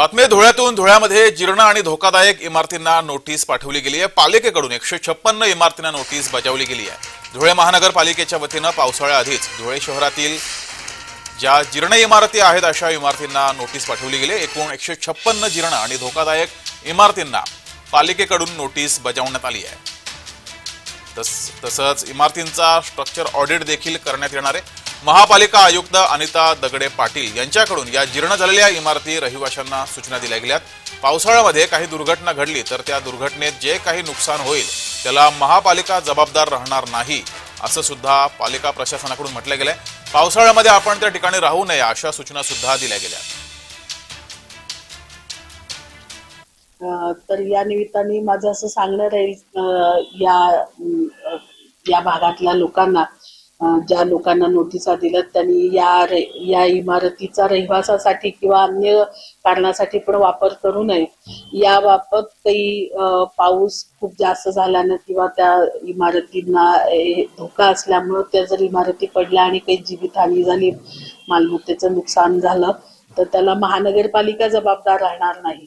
बातमी धुळ्यातून धुळ्यामध्ये जीर्ण आणि धोकादायक इमारतींना नोटीस पाठवली गेली आहे. पालिकेकडून एकशे छप्पन्न इमारतींना नोटीस बजावली गेली आहे. धुळे महानगरपालिकेच्या वतीनं पावसाळ्याआधीच धुळे शहरातील ज्या जीर्ण इमारती आहेत अशा इमारतींना नोटीस पाठवली गेली आहे. एकूण एकशे छप्पन्न जीर्ण आणि धोकादायक इमारतींना पालिकेकडून नोटीस बजावण्यात आली आहे. तस तसंच इमारतींचा स्ट्रक्चर ऑडिट देखील करण्यात येणार आहे. महापालिका आयुक्त अनिता दगडे पाटील यांच्याकडून या जीर्ण झालेल्या इमारती रहिवाशांना सूचना दिल्या गेल्यात. पावसाळ्यामध्ये काही दुर्घटना घडली तर त्या दुर्घटनेत जे काही नुकसान होईल त्याला महापालिका जबाबदार राहणार नाही असं सुद्धा पालिका प्रशासनाकडून म्हटलं गेलंय. पावसाळ्यामध्ये आपण त्या ठिकाणी राहू नये अशा सूचना सुद्धा दिल्या गेल्या. तर या निमित्ताने माझं असं सांगणं राहील या या भागातल्या लोकांना ज्या लोकांना नोटिसा दिल्यात त्यांनी या रे- या इमारतीचा रहिवासासाठी किंवा अन्य कारणासाठी पण वापर करू नये. याबाबत काही पाऊस खूप जास्त झाल्यानं किंवा त्या इमारतींना धोका असल्यामुळं त्या जर इमारती पडल्या आणि काही जीवितहानी झाली मालमत्तेचं नुकसान झालं तर त्याला महानगरपालिका जबाबदार राहणार नाही.